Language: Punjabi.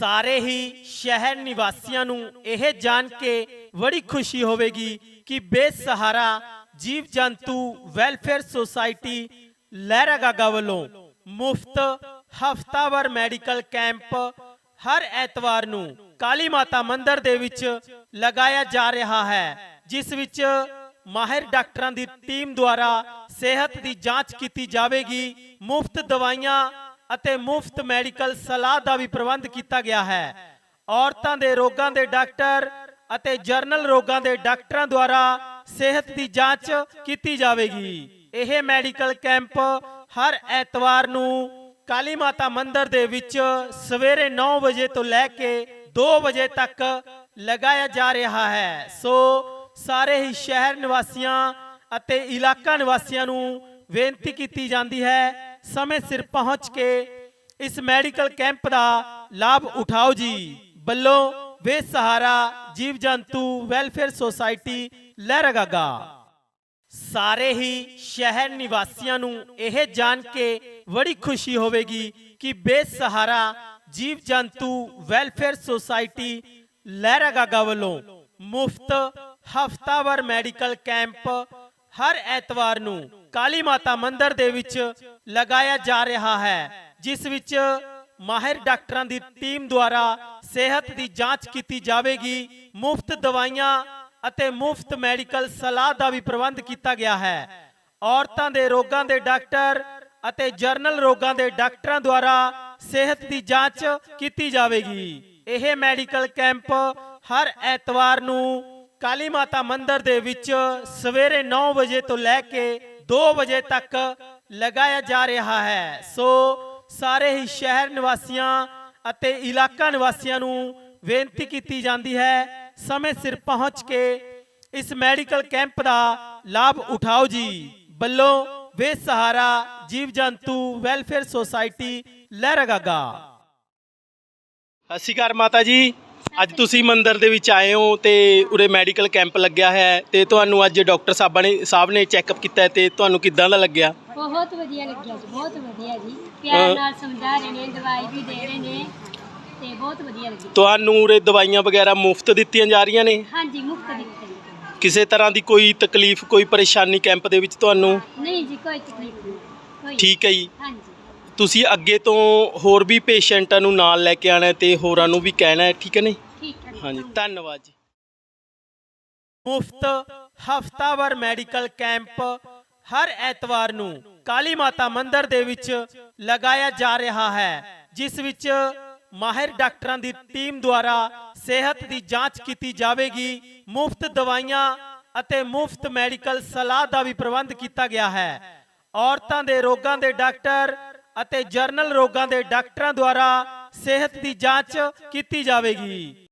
ਸਾਰੇ ਹੀ ਸ਼ਹਿਰ ਨਿਵਾਸੀਆਂ ਨੂੰ ਇਹ ਜਾਣ ਕੇ ਬੜੀ ਖੁਸ਼ੀ ਹੋਵੇਗੀ ਕਿ ਬੇਸਹਾਰਾ ਜੀਵ ਜੰਤੂ ਵੈਲਫੇਅਰ ਸੁਸਾਇਟੀ ਲਹਿਰਾਗਾਗਾ ਵੱਲੋਂ ਮੁਫਤ ਹਫਤਾਵਾਰ ਮੈਡੀਕਲ ਕੈਂਪ ਹਰ ਐਤਵਾਰ ਨੂੰ ਕਾਲੀ ਮਾਤਾ ਮੰਦਿਰ ਦੇ ਵਿੱਚ ਲਗਾਇਆ ਜਾ ਰਿਹਾ ਹੈ, ਜਿਸ ਵਿੱਚ ਮਾਹਿਰ ਡਾਕਟਰਾਂ ਦੀ ਟੀਮ ਦੁਆਰਾ ਸਿਹਤ ਦੀ ਜਾਂਚ ਕੀਤੀ ਜਾਵੇਗੀ, ਮੁਫਤ ਦਵਾਈਆਂ ਅਤੇ ਮੁਫਤ ਮੈਡੀਕਲ ਸਲਾਹ ਦਾ ਵੀ ਪ੍ਰਬੰਧ ਕੀਤਾ ਗਿਆ ਹੈ। ਔਰਤਾਂ ਦੇ ਰੋਗਾਂ ਦੇ ਡਾਕਟਰ ਅਤੇ ਜਰਨਲ ਰੋਗਾਂ ਦੇ ਡਾਕਟਰਾਂ ਦੁਆਰਾ ਸਿਹਤ ਦੀ ਜਾਂਚ ਕੀਤੀ ਜਾਵੇਗੀ। ਇਹ ਮੈਡੀਕਲ ਕੈਂਪ ਹਰ ਐਤਵਾਰ ਨੂੰ ਕਾਲੀ ਮਾਤਾ ਮੰਦਿਰ ਦੇ ਵਿੱਚ ਸਵੇਰੇ 9 ਵਜੇ ਤੋਂ ਲੈ ਕੇ 2 ਵਜੇ ਤੱਕ ਲਗਾਇਆ ਜਾ ਰਿਹਾ ਹੈ। ਸੋ ਸਾਰੇ ਹੀ ਸ਼ਹਿਰ ਨਿਵਾਸੀਆਂ ਅਤੇ ਇਲਾਕਾ ਨਿਵਾਸੀਆਂ ਨੂੰ ਬੇਨਤੀ ਕੀਤੀ ਜਾਂਦੀ ਹੈ ਸਮੇਂ ਸਿਰ ਪਹੁੰਚ ਕੇ ਇਸ ਮੈਡੀਕਲ ਕੈਂਪ ਦਾ ਲਾਭ ਉਠਾਓ ਜੀ। ਬੱਲੋਂ, ਬੇਸਹਾਰਾ ਜੀਵ ਜੰਤੂ ਵੈਲਫੇਅਰ ਸੁਸਾਇਟੀ ਲਹਿਰਾਗਾਗਾ। ਸਾਰੇ ਹੀ ਸ਼ਹਿਰ ਨਿਵਾਸੀਆਂ ਨੂੰ ਇਹ ਜਾਣ ਕੇ ਬੜੀ ਖੁਸ਼ੀ ਹੋਵੇਗੀ ਕਿ ਬੇਸਹਾਰਾ ਜੀਵ ਜੰਤੂ ਵੈਲਫੇਅਰ ਸੁਸਾਇਟੀ ਲਹਿਰਾਗਾਗਾ ਵੱਲੋਂ ਮੁਫਤ ਹਫਤਾਵਾਰ ਮੈਡੀਕਲ ਕੈਂਪ ਹਰ ਐਤਵਾਰ ਨੂੰ ਕਾਲੀ ਮਾਤਾ ਮੰਦਿਰ ਦੇ ਵਿੱਚ ਲਗਾਇਆ ਜਾ ਰਿਹਾ ਹੈ, ਜਿਸ ਵਿੱਚ ਮਾਹਿਰ ਡਾਕਟਰਾਂ ਦੀ ਟੀਮ ਦੁਆਰਾ ਸਿਹਤ ਦੀ ਜਾਂਚ ਕੀਤੀ ਜਾਵੇਗੀ, ਮੁਫਤ ਦਵਾਈਆਂ ਅਤੇ ਮੁਫਤ ਮੈਡੀਕਲ ਸਲਾਹ ਦਾ ਵੀ ਪ੍ਰਬੰਧ ਕੀਤਾ ਗਿਆ ਹੈ। ਔਰਤਾਂ ਦੇ ਰੋਗਾਂ ਦੇ ਡਾਕਟਰ ਅਤੇ ਜਰਨਲ ਰੋਗਾਂ ਦੇ ਡਾਕਟਰਾਂ ਦੁਆਰਾ ਸਿਹਤ ਦੀ ਜਾਂਚ ਕੀਤੀ ਜਾਵੇਗੀ। ਇਹ ਮੈਡੀਕਲ ਕੈਂਪ ਹਰ ਐਤਵਾਰ ਨੂੰ ਕਾਲੀ ਮਾਤਾ ਮੰਦਿਰ ਦੇ ਵਿੱਚ ਸਵੇਰੇ 9 ਵਜੇ ਤੋਂ ਲੈ ਕੇ 2 ਵਜੇ ਤੱਕ ਲਗਾਇਆ ਜਾ ਰਿਹਾ ਹੈ। ਸੋ ਸਾਰੇ ਹੀ ਸ਼ਹਿਰ ਨਿਵਾਸੀਆਂ ਅਤੇ ਇਲਾਕਾ ਨਿਵਾਸੀਆਂ ਨੂੰ ਬੇਨਤੀ ਕੀਤੀ ਜਾਂਦੀ ਹੈ, ਸਮੇਂ ਸਿਰ ਪਹੁੰਚ ਕੇ ਇਸ ਮੈਡੀਕਲ ਕੈਂਪ ਦਾ ਲਾਭ ਉਠਾਓ ਜੀ। ਬੱਲੋਂ ਬੇਸਹਾਰਾ ਜੀਵ ਜੰਤੂ ਵੈਲਫੇਅਰ ਸੁਸਾਇਟੀ ਲਹਿਰਾਗਾਗਾ। ਸਤਿ ਸ਼੍ਰੀ ਅਕਾਲ ਮਾਤਾ ਜੀ। ਅੱਜ ਤੁਸੀਂ ਮੰਦਿਰ ਦੇ ਵਿੱਚ ਆਏ ਹੋ ਤੇ ਉਰੇ ਮੈਡੀਕਲ ਕੈਂਪ ਲੱਗਿਆ ਹੈ ਤੇ ਤੁਹਾਨੂੰ ਅੱਜ ਡਾਕਟਰ ਸਾਹਿਬਾਂ ਨੇ ਸਾਹਿਬ ਨੇ ਚੈੱਕਅਪ ਕੀਤਾ ਹੈ ਤੇ ਤੁਹਾਨੂੰ ਕਿੱਦਾਂ ਦਾ ਲੱਗਿਆ? ਬਹੁਤ ਵਧੀਆ ਲੱਗਿਆ ਜੀ ਬਹੁਤ ਵਧੀਆ ਜੀ। ਪਿਆਰ ਨਾਲ ਸਮਝਾ ਰਹੇ ਨੇ ਦਵਾਈ ਵੀ ਦੇ ਰਹੇ ਨੇ ਤੇ ਬਹੁਤ ਵਧੀਆ ਲੱਗੀ ਤੁਹਾਨੂੰ ਉਰੇ ਦਵਾਈਆਂ ਵਗੈਰਾ ਮੁਫਤ ਦਿੱਤੀਆਂ ਜਾ ਰਹੀਆਂ ਨੇ? ਹਾਂਜੀ ਮੁਫਤ ਦਿੱਤੇ ਨੇ। ਕਿਸੇ ਤਰ੍ਹਾਂ ਦੀ ਕੋਈ ਤਕਲੀਫ ਕੋਈ ਪਰੇਸ਼ਾਨੀ ਕੈਂਪ ਦੇ ਵਿੱਚ ਤੁਹਾਨੂੰ? ਨਹੀਂ ਜੀ ਕੋਈ ਤਕਲੀਫ ਨਹੀਂ ਕੋਈ ਠੀਕ ਹੈ ਜੀ। ਹਾਂਜੀ। ਤੁਸੀਂ ਅੱਗੇ ਤੋਂ ਹੋਰ ਵੀ ਪੇਸ਼ੈਂਟਾਂ ਨੂੰ ਨਾਲ ਲੈ ਕੇ ਆਣਾ ਹੈ ਤੇ ਹੋਰਾਂ ਨੂੰ ਵੀ ਕਹਿਣਾ ਹੈ ਠੀਕ ਹੈ ਨਹੀਂ? ਠੀਕ ਹੈ। ਜੀ। ਹਾਂਜੀ ਧੰਨਵਾਦ ਜੀ। ਮੁਫਤ ਹਫਤਾਵਾਰ ਮੈਡੀਕਲ ਕੈਂਪ ਹਰ ਐਤਵਾਰ ਨੂੰ ਕਾਲੀ ਮਾਤਾ ਮੰਦਿਰ ਦੇ ਵਿੱਚ ਲਗਾਇਆ ਜਾ ਰਿਹਾ ਹੈ ਜਿਸ ਵਿੱਚ ਮਾਹਿਰ ਡਾਕਟਰਾਂ ਦੀ ਟੀਮ ਦੁਆਰਾ ਸਿਹਤ ਦੀ ਜਾਂਚ ਕੀਤੀ ਜਾਵੇਗੀ ਮੁਫਤ ਦਵਾਈਆਂ ਅਤੇ ਮੁਫਤ ਮੈਡੀਕਲ ਸਲਾਹ ਦਾ ਵੀ ਪ੍ਰਬੰਧ ਕੀਤਾ ਗਿਆ ਹੈ। ਔਰਤਾਂ ਦੇ ਰੋਗਾਂ ਦੇ ਡਾਕਟਰ ਅਤੇ ਜਰਨਲ ਰੋਗਾਂ ਦੇ ਡਾਕਟਰਾਂ ਦੁਆਰਾ ਸਿਹਤ ਦੀ ਜਾਂਚ ਕੀਤੀ ਜਾਵੇਗੀ।